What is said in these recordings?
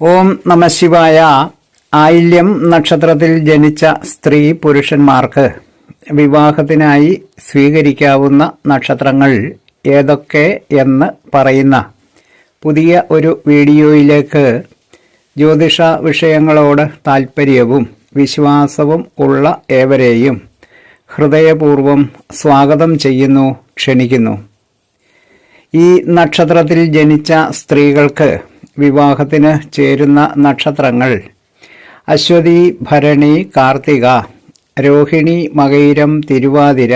ഓം നമശിവായ ആയില്യം നക്ഷത്രത്തിൽ ജനിച്ച സ്ത്രീ പുരുഷന്മാർക്ക് വിവാഹത്തിനായി സ്വീകരിക്കാവുന്ന നക്ഷത്രങ്ങൾ ഏതൊക്കെ എന്ന് പറയുന്ന പുതിയ ഒരു വീഡിയോയിലേക്ക് ജ്യോതിഷ വിഷയങ്ങളോട് താൽപ്പര്യവും വിശ്വാസവും ഉള്ള ഏവരെയും ഹൃദയപൂർവം സ്വാഗതം ചെയ്യുന്നു ക്ഷണിക്കുന്നു. ഈ നക്ഷത്രത്തിൽ ജനിച്ച സ്ത്രീകൾക്ക് വിവാഹത്തിന് ചേരുന്ന നക്ഷത്രങ്ങൾ. അശ്വതി ഭരണി കാർത്തിക രോഹിണി മകയിരം തിരുവാതിര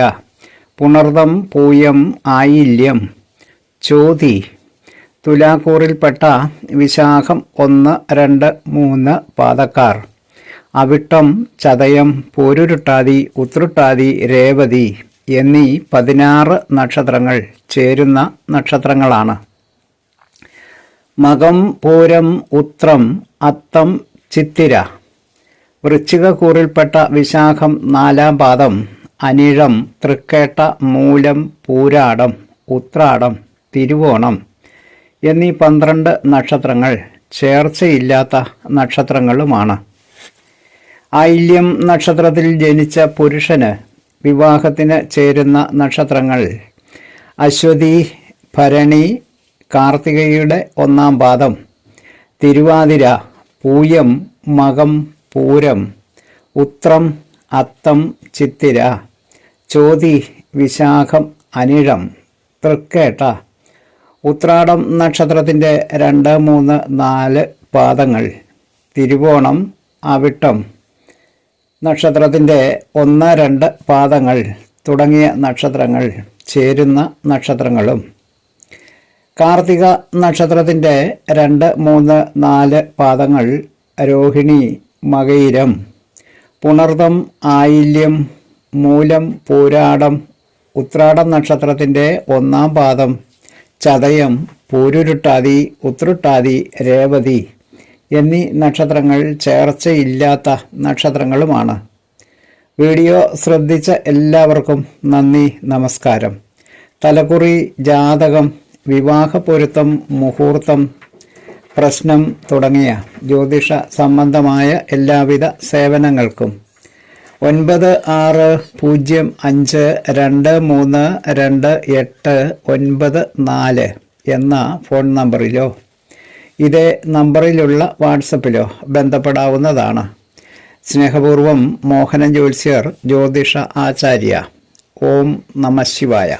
പുണർദം പൂയം ആയില്യം ചോതി തുലാക്കൂറിൽപ്പെട്ട വിശാഖം ഒന്ന് രണ്ട് മൂന്ന് പാതക്കാർ അവിട്ടം ചതയം പോരുരുട്ടാതി ഉത്രുട്ടാതി രേവതി എന്നീ പതിനാറ് നക്ഷത്രങ്ങൾ ചേരുന്ന നക്ഷത്രങ്ങളാണ്. മകം പൂരം ഉത്രം അത്തം ചിത്തിര. വൃശ്ചികക്കൂറിൽപ്പെട്ട വിശാഖം നാലാം പാദം. അനിഴം തൃക്കേട്ട മൂലം പൂരാടം ഉത്രാടം തിരുവോണം എന്നീ പന്ത്രണ്ട് നക്ഷത്രങ്ങൾ ചേർച്ചയില്ലാത്ത നക്ഷത്രങ്ങളുമാണ്. ഐല്യം നക്ഷത്രത്തിൽ ജനിച്ച പുരുഷന് വിവാഹത്തിന് ചേരുന്ന നക്ഷത്രങ്ങൾ അശ്വതി ഭരണി കാർത്തികയുടെ ഒന്നാം പാദം. തിരുവാതിര പൂയം മകം പൂരം ഉത്രം അത്തം ചിത്തിര ചോതി വിശാഖം അനിഴം തൃക്കേട്ട. ഉത്രാടം നക്ഷത്രത്തിന്റെ രണ്ട് മൂന്ന് നാല് പാദങ്ങൾ. തിരുവോണം അവിട്ടം. നക്ഷത്രത്തിന്റെ ഒന്ന് രണ്ട് പാദങ്ങൾ. തുടങ്ങിയ നക്ഷത്രങ്ങൾ. ചേരുന്ന നക്ഷത്രങ്ങളും. കാർത്തിക നക്ഷത്രത്തിന്റെ രണ്ട് മൂന്ന് നാല് പാദങ്ങൾ. രോഹിണി മകയിരം. പുണർദം ആയില്യം. മൂലം പൂരാടം. ഉത്രാടം നക്ഷത്രത്തിന്റെ ഒന്നാം പാദം. ചതയം പൂരുരുട്ടാതി ഉത്രുട്ടാതി രേവതി എന്നീ നക്ഷത്രങ്ങൾ ചേർച്ചയില്ലാത്ത നക്ഷത്രങ്ങളുമാണ്. വീഡിയോ ശ്രദ്ധിച്ച എല്ലാവർക്കും നന്ദി നമസ്കാരം. തലക്കുറി ജാതകം വിവാഹ പൊരുത്തം മുഹൂർത്തം പ്രശ്നം തുടങ്ങിയ ജ്യോതിഷ സംബന്ധമായ എല്ലാവിധ സേവനങ്ങൾക്കും. ഒൻപത് ആറ് പൂജ്യം അഞ്ച് രണ്ട് മൂന്ന് രണ്ട് എട്ട് ഒൻപത് നാല് എന്ന ഫോൺ നമ്പറിലോ ഇതേ നമ്പറിലുള്ള വാട്സപ്പിലോ ബന്ധപ്പെടാവുന്നതാണ്. സ്നേഹപൂർവം മോഹനൻ ജ്യോത്സ്യർ ജ്യോതിഷ ആചാര്യ. ഓം നമ ശിവായ.